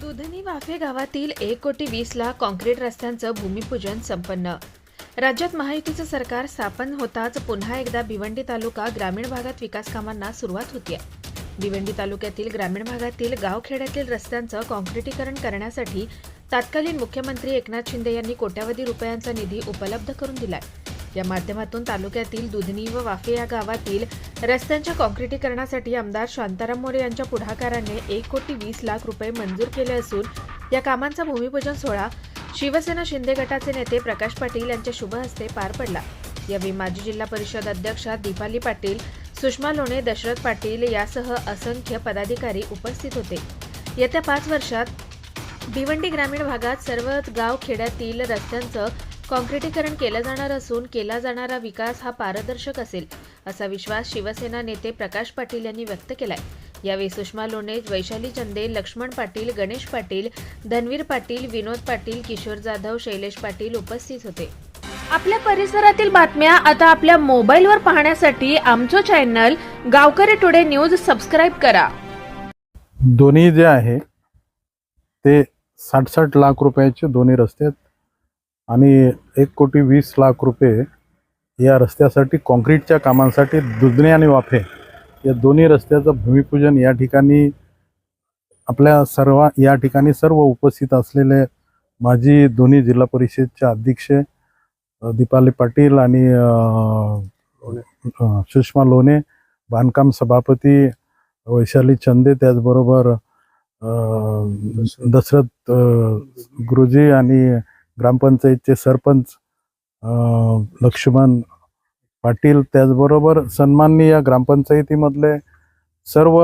दुधनी वाफे गावातील एक कोटी वीस लाख कॉन्क्रीट रस्त्यांचं भूमिपूजन संपन्न. राज्यात महायुतीचं सरकार स्थापन होताच पुन्हा एकदा भिवंडी तालुका ग्रामीण भागात विकास कामांना सुरुवात होतीये. भिवंडी तालुक्यातील ग्रामीण भागातील गावखेड्यातील रस्त्यांचं कॉन्क्रिटीकरण करण्यासाठी तत्कालीन मुख्यमंत्री एकनाथ शिंदे यांनी कोट्यावधी रुपयांचा निधी उपलब्ध करून दिलाय. या माध्यमातून तालुक्यातील दुधनी व वाफे या गावातील रस्त्यांच्या कॉन्क्रिटीकरणासाठी आमदार शांताराम मोरे यांच्या पुढाकाराने एक कोटी वीस लाख रुपये मंजूर केले असून या कामांचा भूमिपूजन सोहळा शिवसेना शिंदे गटाचे नेते प्रकाश पाटील यांच्या शुभ हस्ते पार पडला. यावेळी माजी जिल्हा परिषद अध्यक्षा दीपाली पाटील सुषमा लोणे दशरथ पाटील यासह असंख्य पदाधिकारी उपस्थित होते. येत्या पाच वर्षात भिवंडी ग्रामीण भागात सर्व गाव खेड्यातील रस्त्यांचं कॉन्क्रिटीकरण केलं जाणार असून केला जाणारा विकास हा पारदर्शक असेल असा विश्वास शिवसेना नेते प्रकाश पाटील यांनी व्यक्त केलाय. यावेळी सुषमा लोणे वैशाली चंदे लक्ष्मण पाटील गणेश पाटील धनवीर पाटील विनोद पाटील किशोर जाधव शैलेश पाटील उपस्थित होते. आपल्या परिसरातील बातम्या आता आपल्या मोबाईलवर पाहण्यासाठी आमचं चॅनल गावकरी टुडे न्यूज सबस्क्राईब करा. दोन्ही जे आहे ते साठ साठ लाख रुपयाचे दोन्ही रस्ते आहेत. आणि एक कोटी वीस लाख रुपये या रस्त्यासाठी काँक्रीटच्या कामांसाठी दुधणे आणि वाफे या दोन्ही रस्त्याचं भूमिपूजन या ठिकाणी आपल्या सर्व या ठिकाणी सर्व उपस्थित असलेले माजी दोन्ही जिल्हा परिषदचे अध्यक्ष दीपाली पाटील आणि सुषमा लोणे बांधकाम सभापती वैशाली चंदे त्याचबरोबर दशरथ गुरुजी आणि ग्रामपंचायतचे सरपंच लक्ष्मण पाटील त्याचबरोबर सन्माननीय या ग्रामपंचायतीमधले सर्व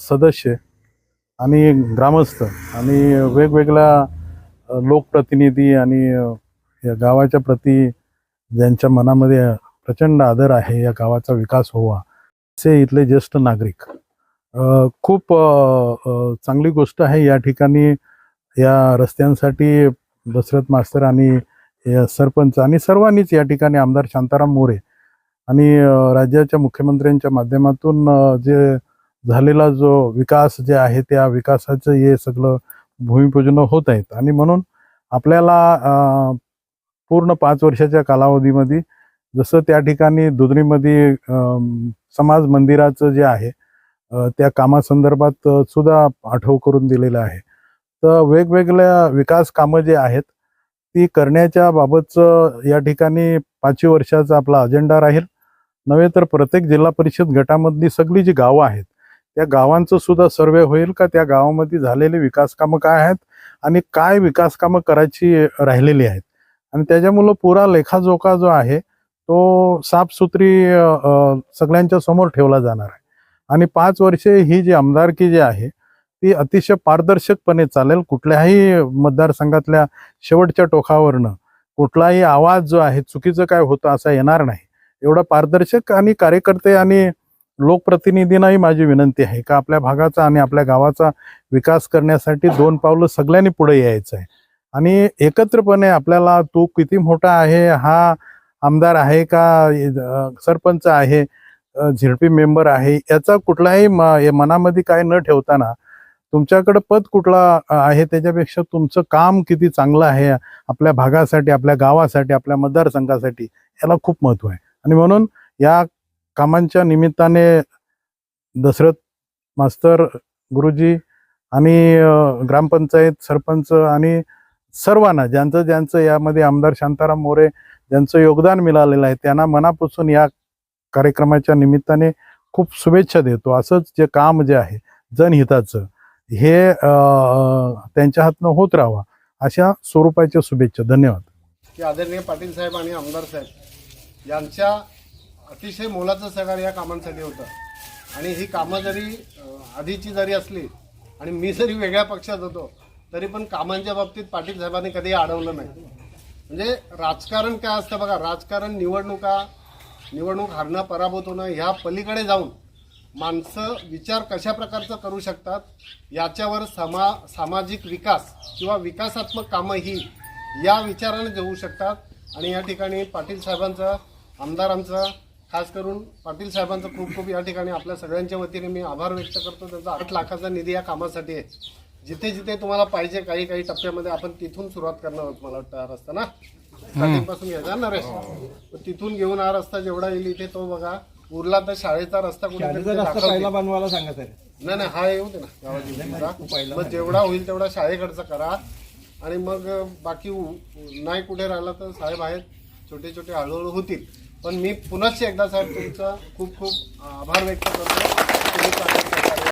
सदस्य आणि ग्रामस्थ आणि वेगवेगळ्या लोकप्रतिनिधी आणि या गावाच्या प्रती ज्यांच्या मनामध्ये प्रचंड आदर आहे या गावाचा विकास व्हावा असे इथले ज्येष्ठ नागरिक. खूप चांगली गोष्ट आहे या ठिकाणी या रस्त्यांसाठी दशरथ मास्तर आणि या सरपंच आणि सर्वांनीच या ठिकाणी आमदार शांताराम मोरे आणि राज्याच्या मुख्यमंत्र्यांच्या माध्यमातून जे झालेला जो विकास जे आहे त्या विकासाचं हे सगळं भूमिपूजन होत आहेत. आणि म्हणून आपल्याला पूर्ण पाच वर्षाच्या कालावधीमध्ये जसं त्या ठिकाणी दुधनीमध्ये समाज मंदिराचं जे आहे त्या कामासंदर्भात सुद्धा आठव करून दिलेलं आहे. तर वेगवेगळ्या विकास कामं जे आहेत ती करण्याच्या बाबतचं या ठिकाणी पाचवी वर्षाचा आपला अजेंडा राहील. नव्हे तर प्रत्येक जिल्हा परिषद गटामधली सगळी जी गावं आहेत त्या गावांचं सुद्धा सर्वे होईल का? त्या गावामध्ये झालेली विकास कामं काय आहेत आणि काय विकास कामं करायची राहिलेली आहेत? आणि त्याच्यामुळं पुरा लेखाजोखा जो आहे तो साफसुथरी सगळ्यांच्या समोर ठेवला जाणार आहे. आणि पाच वर्षे ही जी आमदारकी जी आहे ती अतिशय पारदर्शकपणे चालेल कुठल्याही मतदारसंघातल्या शेवटच्या टोकावरनं. कुठलाही आवाज जो आहे चुकीचं काय होतं असा येणार नाही. एवढा पारदर्शक आणि कार्यकर्ते आणि लोकप्रतिनिधींनाही माझी विनंती आहे का आपल्या भागाचा आणि आपल्या गावाचा विकास करण्यासाठी दोन पावलं सगळ्यांनी पुढे यायचं आहे. आणि एकत्रपणे आपल्याला तो किती मोठा आहे हा आमदार आहे का सरपंच आहे झिडपी मेंबर आहे याचा कुठलाही म- मनामध्ये काय न ठेवताना तुमच्याकडं पद कुठला आहे? त्याच्यापेक्षा तुमचं काम किती चांगलं आहे? आपल्या भागासाठी आपल्या गावासाठी आपल्या मतदारसंघासाठी याला खूप महत्त्व आहे. आणि म्हणून या कामांच्या निमित्ताने दशरथ मास्तर गुरुजी आणि ग्रामपंचायत सरपंच आणि सर्वांना ज्यांचं ज्यांचं यामध्ये आमदार शांताराम मोरे ज्यांचं योगदान मिळालेलं आहे त्यांना मनापासून या कार्यक्रमाच्या निमित्ताने खूप शुभेच्छा देतो. असंच जे काम जे आहे जनहिताचं हे त्यांच्या हातनं होत राहावा अशा स्वरूपाच्या शुभेच्छा. धन्यवाद. की आदरणीय पाटील साहेब आणि आमदार साहेब यांच्या अतिशय मोलाचं सहकार्य या कामांसाठी होतं. आणि ही कामं जरी आधीची जरी असली आणि मी जरी वेगळ्या पक्षात होतो तरी पण कामांच्या बाबतीत पाटील साहेबांनी कधी अडवलं नाही. म्हणजे राजकारण काय असतं बघा राजकारण निवडणुका निवडणूक हारणं पराभूत होणं ह्या पलीकडे जाऊन माणसं विचार कशा प्रकारचं करू शकतात? याच्यावर समा सामाजिक विकास किंवा विकासात्मक कामं ही या विचाराने घेऊ शकतात. आणि या ठिकाणी पाटील साहेबांचं आमदारांचं खास करून पाटील साहेबांचं खूप खूप या ठिकाणी आपल्या सगळ्यांच्या वतीने मी आभार व्यक्त करतो. त्यांचा आठ लाखाचा निधी या कामासाठी आहे. जिथे जिथे तुम्हाला पाहिजे काही काही टप्प्यामध्ये आपण तिथून सुरुवात करणार आहोत मला वाटतं हा रस्ता ना? स्टार्टिंगपासून घ्यायचा ना नरेश तर तिथून घेऊन हा रस्ता जेवढा येईल इथे तो बघा. उरला तर शाळेचा रस्ता शाळेचा. पहिला बनवायला सांगा सर. नाही नाही हा येऊ दे ना गावाची मग जेवढा होईल तेवढा शाळेकडचा करा. आणि मग बाकी उ- नाही कुठे राहिला तर साहेब आहेत छोटे छोटे हळूहळू होतील. पण मी पुनश्च एकदा साहेब तुमचं खूप खूप आभार व्यक्त करतो. तुम्ही